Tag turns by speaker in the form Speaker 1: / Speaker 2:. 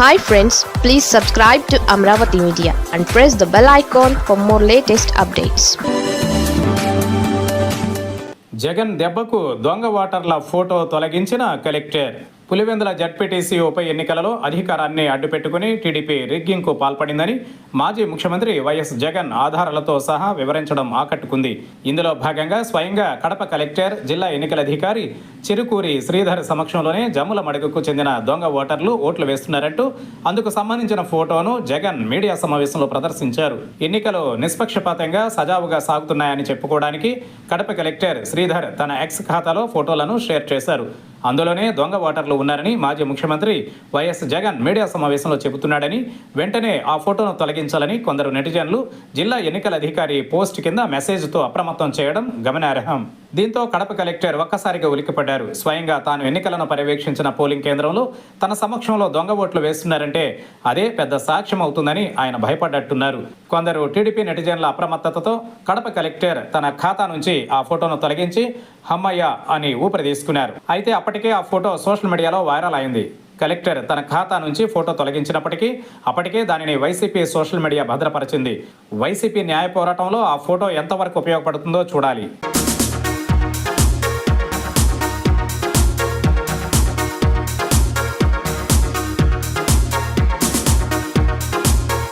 Speaker 1: Hi friends please subscribe to Amaravati media and press the bell icon for more latest updates
Speaker 2: Jagan దెబ్బకు దొంగ వాటర్ల photo తొలగించిన collector. Pulivendula ZPTC ఉప ఎన్నికలలో అధికారాన్ని అడ్డుపెట్టుకుని టీడీపీ రిగ్గింగ్కు పాల్పడిందని మాజీ ముఖ్యమంత్రి వైఎస్ జగన్ ఆధారాలతో సహా వివరించడం ఆకట్టుకుంది. ఇందులో భాగంగా స్వయంగా కడప కలెక్టర్ జిల్లా ఎన్నికల అధికారి చిరుకూరి శ్రీధర్ సమక్షంలోనే జమ్ముల మడుగుకు చెందిన దొంగ ఓటర్లు ఓట్లు వేస్తున్నారంటూ అందుకు సంబంధించిన ఫోటోను జగన్ మీడియా సమావేశంలో ప్రదర్శించారు. ఎన్నికలు నిష్పక్షపాతంగా సజావుగా సాగుతున్నాయని చెప్పుకోవడానికి కడప కలెక్టర్ శ్రీధర్ తన ఎక్స్ ఖాతాలో ఫోటోలను షేర్ చేశారు. అందులోనే దొంగ ఓటర్లు ఉన్నారని మాజీ ముఖ్యమంత్రి వైఎస్ జగన్ మీడియా సమావేశంలో చెబుతున్నాడని వెంటనే ఆ ఫోటోను తొలగించాలని కొందరు నెటిజన్లు జిల్లా ఎన్నికల అధికారి పోస్ట్ కింద మెసేజ్తో అప్రమత్తం చేయడం గమనార్హం. దీంతో కడప కలెక్టర్ ఒక్కసారిగా ఉలిక్కిపడ్డారు. స్వయంగా తాను ఎన్నికలను పర్యవేక్షించిన పోలింగ్ కేంద్రంలో తన సమక్షంలో దొంగ ఓట్లు వేస్తున్నారంటే అదే పెద్ద సాక్ష్యం అవుతుందని ఆయన భయపడ్డట్టున్నారు. కొందరు టీడీపీ నెటిజన్ల అప్రమత్తతతో కడప కలెక్టర్ తన ఖాతా నుంచి ఆ ఫోటోను తొలగించి హమ్మయ్య అని ఊపిరి తీసుకున్నారు అయితే అప్పటికే ఆ ఫోటో సోషల్ మీడియాలో వైరల్ అయింది. కలెక్టర్ తన ఖాతా నుంచి ఫోటో తొలగించినప్పటికీ అప్పటికే దానిని వైసీపీ సోషల్ మీడియా భద్రపరిచింది. వైసీపీ న్యాయ పోరాటంలో ఆ ఫోటో ఎంతవరకు ఉపయోగపడుతుందో చూడాలి.